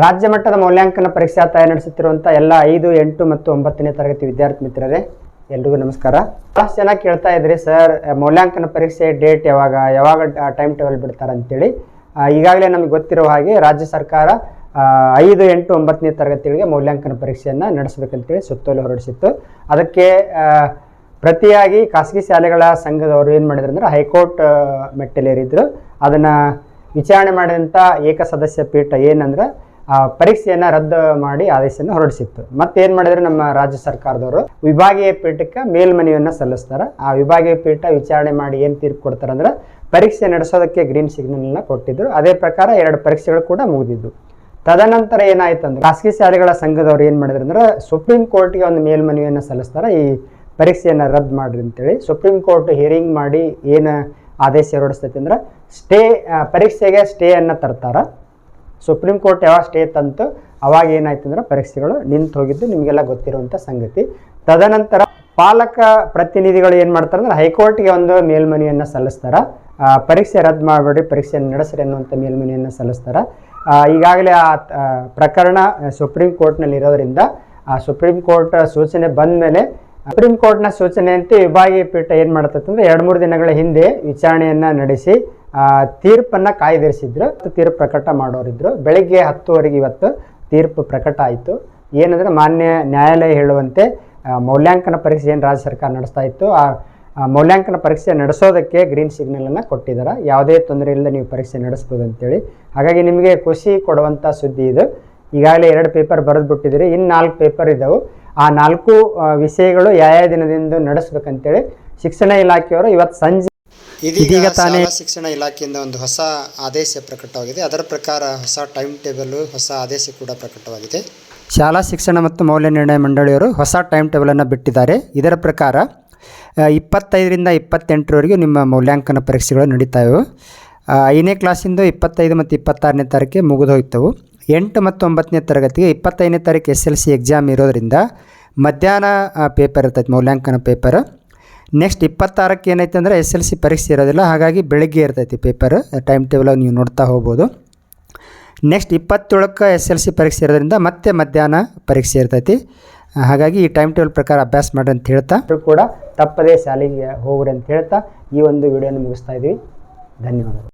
ರಾಜ್ಯ ಮಟ್ಟದ ಮೌಲ್ಯಾಂಕನ ಪರೀಕ್ಷಾ ತಯಾರಿ ನಡೆಸುತ್ತಿರುವಂಥ ಎಲ್ಲ ಐದು, ಎಂಟು ಮತ್ತು ಒಂಬತ್ತನೇ ತರಗತಿ ವಿದ್ಯಾರ್ಥಿ ಮಿತ್ರರೇ, ಎಲ್ರಿಗೂ ನಮಸ್ಕಾರ. ಬಹಳಷ್ಟು ಜನ ಕೇಳ್ತಾ ಇದ್ರಿ, ಸರ್, ಮೌಲ್ಯಾಂಕನ ಪರೀಕ್ಷೆ ಡೇಟ್ ಯಾವಾಗ ಯಾವಾಗ ಟೈಮ್ ಟೇಬಲ್ ಬಿಡ್ತಾರೆ ಅಂತೇಳಿ. ಈಗಾಗಲೇ ನಮಗೆ ಗೊತ್ತಿರೋ ಹಾಗೆ ರಾಜ್ಯ ಸರ್ಕಾರ ಐದು, ಎಂಟು, ಒಂಬತ್ತನೇ ತರಗತಿಗಳಿಗೆ ಮೌಲ್ಯಾಂಕನ ಪರೀಕ್ಷೆಯನ್ನು ನಡೆಸಬೇಕಂತೇಳಿ ಸುತ್ತೋಲೆ ಹೊರಡಿಸಿತ್ತು. ಅದಕ್ಕೆ ಪ್ರತಿಯಾಗಿ ಖಾಸಗಿ ಶಾಲೆಗಳ ಸಂಘದವರು ಏನು ಮಾಡಿದ್ರು ಅಂದ್ರೆ ಹೈಕೋರ್ಟ್ ಮೆಟ್ಟಲೇರಿದ್ರು. ಅದನ್ನು ವಿಚಾರಣೆ ಮಾಡಿದಂಥ ಏಕಸದಸ್ಯ ಪೀಠ ಏನಂದ್ರೆ ಪರೀಕ್ಷೆಯನ್ನು ರದ್ದು ಮಾಡಿ ಆದೇಶವನ್ನು ಹೊರಡಿಸಿತ್ತು. ಮತ್ತೇನು ಮಾಡಿದ್ರು ನಮ್ಮ ರಾಜ್ಯ ಸರ್ಕಾರದವರು? ವಿಭಾಗೀಯ ಪೀಠಕ್ಕೆ ಮೇಲ್ಮನವಿಯನ್ನು ಸಲ್ಲಿಸ್ತಾರೆ. ಆ ವಿಭಾಗೀಯ ಪೀಠ ವಿಚಾರಣೆ ಮಾಡಿ ಏನು ತೀರ್ಪು ಕೊಡ್ತಾರೆ ಅಂದ್ರೆ ಪರೀಕ್ಷೆ ನಡೆಸೋದಕ್ಕೆ ಗ್ರೀನ್ ಸಿಗ್ನಲ್ನ ಕೊಟ್ಟಿದ್ರು. ಅದೇ ಪ್ರಕಾರ ಎರಡು ಪರೀಕ್ಷೆಗಳು ಕೂಡ ಮುಗಿದಿದ್ದು. ತದನಂತರ ಏನಾಯ್ತು ಅಂದ್ರೆ ಖಾಸಗಿ ಶಾಲೆಗಳ ಸಂಘದವ್ರು ಏನು ಮಾಡಿದ್ರು ಅಂದ್ರೆ ಸುಪ್ರೀಂ ಕೋರ್ಟ್ಗೆ ಒಂದು ಮೇಲ್ಮನವಿಯನ್ನು ಸಲ್ಲಿಸ್ತಾರೆ. ಈ ಪರೀಕ್ಷೆಯನ್ನು ರದ್ದು ಮಾಡ್ರಿ ಅಂತೇಳಿ ಸುಪ್ರೀಂ ಕೋರ್ಟ್ ಹಿಯರಿಂಗ್ ಮಾಡಿ ಏನು ಆದೇಶ ಹೊರಡಿಸ್ತೈತೆ ಅಂದ್ರೆ ಸ್ಟೇ ಪರೀಕ್ಷೆಗೆ ಸ್ಟೇಯನ್ನು ತರ್ತಾರ. ಸುಪ್ರೀಂ ಕೋರ್ಟ್ ಯಾವಾಗ ಸ್ಟೇ ತಂತು, ಅವಾಗ ಏನಾಯ್ತು ಅಂದ್ರೆ ಪರೀಕ್ಷೆಗಳು ನಿಂತು ಹೋಗಿದ್ದು ನಿಮಗೆಲ್ಲ ಗೊತ್ತಿರುವಂಥ ಸಂಗತಿ. ತದನಂತರ ಪಾಲಕ ಪ್ರತಿನಿಧಿಗಳು ಏನು ಮಾಡ್ತಾರೆ ಅಂದ್ರೆ ಹೈಕೋರ್ಟ್ಗೆ ಒಂದು ಮೇಲ್ಮನವಿಯನ್ನು ಸಲ್ಲಿಸ್ತಾರ. ಪರೀಕ್ಷೆ ರದ್ದು ಮಾಡಬೇಡಿ ಪರೀಕ್ಷೆಯನ್ನು ನಡೆಸ್ರಿ ಅನ್ನುವಂಥ ಮೇಲ್ಮನವಿಯನ್ನು ಸಲ್ಲಿಸ್ತಾರ. ಈಗಾಗಲೇ ಆ ಪ್ರಕರಣ ಸುಪ್ರೀಂ ಕೋರ್ಟ್ನಲ್ಲಿ ಇರೋದ್ರಿಂದ ಆ ಸುಪ್ರೀಂ ಕೋರ್ಟ್ ಸೂಚನೆ ಬಂದ ಮೇಲೆ ಸುಪ್ರೀಂ ಕೋರ್ಟ್ನ ಸೂಚನೆಯಂತೆ ವಿಭಾಗೀಯ ಪೀಠ ಏನು ಮಾಡ್ತೈತೆ ಅಂದ್ರೆ ಎರಡು ಮೂರು ದಿನಗಳ ಹಿಂದೆ ವಿಚಾರಣೆಯನ್ನು ನಡೆಸಿ ತೀರ್ಪನ್ನ ಕಾಯ್ದಿರಿಸಿದ್ರು. ತೀರ್ಪು ಪ್ರಕಟ ಮಾಡೋರಿದ್ರು. ಬೆಳಗ್ಗೆ ಹತ್ತುವರೆಗೆ ಇವತ್ತು ತೀರ್ಪು ಪ್ರಕಟ ಆಯಿತು. ಏನಂದ್ರೆ ಮಾನ್ಯ ನ್ಯಾಯಾಲಯ ಹೇಳುವಂತೆ ಮೌಲ್ಯಾಂಕನ ಪರೀಕ್ಷೆ ಏನು ರಾಜ್ಯ ಸರ್ಕಾರ ನಡೆಸ್ತಾ ಇತ್ತು, ಆ ಮೌಲ್ಯಾಂಕನ ಪರೀಕ್ಷೆ ನಡೆಸೋದಕ್ಕೆ ಗ್ರೀನ್ ಸಿಗ್ನಲನ್ನು ಕೊಟ್ಟಿದ್ದಾರೆ ಯಾವುದೇ ತೊಂದರೆ ಇಲ್ಲದೆ ನೀವು ಪರೀಕ್ಷೆ ನಡೆಸ್ಬೋದು ಅಂತೇಳಿ. ಹಾಗಾಗಿ ನಿಮಗೆ ಖುಷಿ ಕೊಡುವಂಥ ಸುದ್ದಿ ಇದು. ಈಗಾಗಲೇ ಎರಡು ಪೇಪರ್ ಬರೆದು ಬಿಟ್ಟಿದ್ದೀರಿ ಇನ್ನು ನಾಲ್ಕು ಪೇಪರ್ ಇದ್ದಾವೆ ಆ ನಾಲ್ಕು ವಿಷಯಗಳು ಯಾವ ಯಾವ ದಿನದಿಂದ ನಡೆಸ್ಬೇಕಂತೇಳಿ ಶಿಕ್ಷಣ ಇಲಾಖೆಯವರು ಇವತ್ತು ಸಂಜೆ ಇದೀಗ ತಾನೇ ಶಿಕ್ಷಣ ಇಲಾಖೆಯಿಂದ ಒಂದು ಹೊಸ ಆದೇಶ ಪ್ರಕಟವಾಗಿದೆ. ಅದರ ಪ್ರಕಾರ ಹೊಸ ಟೈಮ್ ಟೇಬಲ್ ಹೊಸ ಆದೇಶ ಕೂಡ ಪ್ರಕಟವಾಗಿದೆ. ಶಾಲಾ ಶಿಕ್ಷಣ ಮತ್ತು ಮೌಲ್ಯ ನಿರ್ಣಯ ಮಂಡಳಿಯವರು ಹೊಸ ಟೈಮ್ ಟೇಬಲನ್ನು ಬಿಟ್ಟಿದ್ದಾರೆ. ಇದರ ಪ್ರಕಾರ ಇಪ್ಪತ್ತೈದರಿಂದ ಇಪ್ಪತ್ತೆಂಟರವರೆಗೂ ನಿಮ್ಮ ಮೌಲ್ಯಾಂಕನ ಪರೀಕ್ಷೆಗಳು ನಡೀತಾ ಇವೆ. ಆ, ಐದನೇ ಕ್ಲಾಸಿಂದ ಇಪ್ಪತ್ತೈದು ಮತ್ತು ಇಪ್ಪತ್ತಾರನೇ ತಾರೀಕಿಗೆ ಮುಗಿದು ಹೋಗ್ತವೆ ಎಂಟು ಮತ್ತು ಒಂಬತ್ತನೇ ತರಗತಿಗೆ ಇಪ್ಪತ್ತೈದನೇ ತಾರೀಕು ಎಸ್ ಎಲ್ ಸಿ ಎಕ್ಸಾಮ್ ಇರೋದರಿಂದ ಮಧ್ಯಾಹ್ನ ಪೇಪರ್ ಇರ್ತೈತೆ ಮೌಲ್ಯಾಂಕನ ಪೇಪರ್. ನೆಕ್ಸ್ಟ್ ಇಪ್ಪತ್ತಾರಕ್ಕೆ ಏನೈತೆ ಅಂದರೆ ಎಸ್ ಎಲ್ ಸಿ ಪರೀಕ್ಷೆ ಇರೋದಿಲ್ಲ. ಹಾಗಾಗಿ ಬೆಳಗ್ಗೆ ಇರ್ತೈತಿ ಪೇಪರ್ ಟೈಮ್ ಟೇಬಲ್ ನೀವು ನೋಡ್ತಾ ಹೋಗ್ಬೋದು. ನೆಕ್ಸ್ಟ್ ಇಪ್ಪತ್ತೇಳಕ್ಕೆ ಎಸ್ ಎಲ್ ಸಿ ಪರೀಕ್ಷೆ ಇರೋದ್ರಿಂದ ಮತ್ತೆ ಮಧ್ಯಾಹ್ನ ಪರೀಕ್ಷೆ ಇರ್ತೈತಿ. ಹಾಗಾಗಿ ಈ ಟೈಮ್ ಟೇಬಲ್ ಪ್ರಕಾರ ಅಭ್ಯಾಸ ಮಾಡಿ ಅಂತ ಹೇಳ್ತಾ. ಕೂಡ ತಪ್ಪದೇ ಶಾಲೆಗೆ ಹೋಗ್ರಿ ಅಂತ ಹೇಳ್ತಾ ಈ ಒಂದು ವಿಡಿಯೋನ ಮುಗಿಸ್ತಾ ಇದ್ದೀವಿ. ಧನ್ಯವಾದಗಳು.